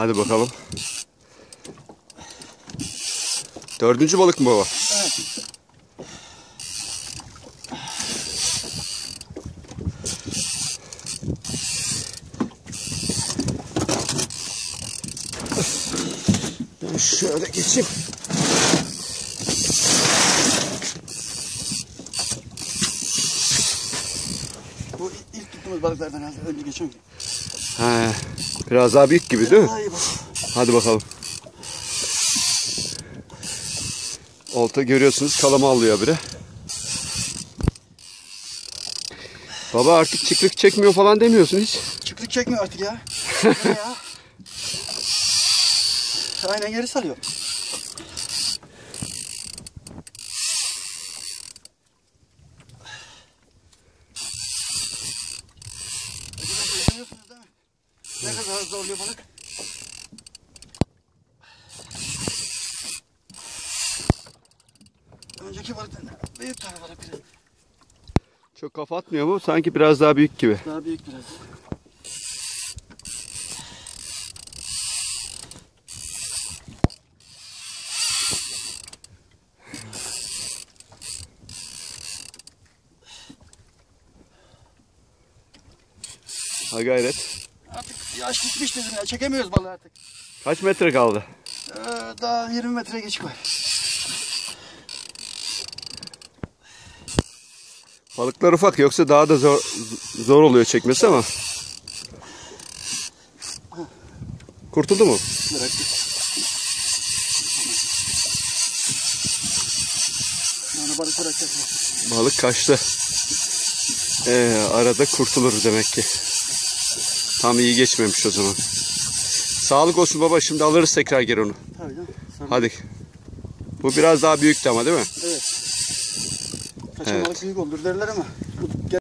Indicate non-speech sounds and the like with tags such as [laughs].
Hadi bakalım. Dördüncü balık mı baba? Evet. Ben şöyle geçeyim. Bu ilk tuttuğumuz balıklardan önce geçen. He, biraz daha büyük gibi değil mi? Hadi bakalım. Olta görüyorsunuz kalama alıyor biri. Baba artık çıklık çekmiyor falan demiyorsun hiç. Çıklık çekmiyor artık ya. [laughs] Ya? Aynen geri salıyor. Ne kadar zorluyor balık. Önceki balıktan büyük tane balık biraz. Çok kafa atmıyor mu? Sanki biraz daha büyük gibi. Daha büyük biraz. Ha gayret. Yaş gitmiş dedim ya. Çekemiyoruz balığı artık. Kaç metre kaldı? Ee, daha 20 metre geçik var. Balıklar ufak yoksa daha da zor, zor oluyor çekmesi ama. Kurtuldu mu? Bıraktık. Yani balık bırakacak. Balık kaçtı. Ee, arada kurtulur demek ki. Tam iyi geçmemiş o zaman. Sağlık olsun baba şimdi alırız tekrar geri onu. Tabii canım. Hadi. Bu biraz daha büyüktü ama değil mi? Evet. Kaçan Evet. büyük olur derler ama.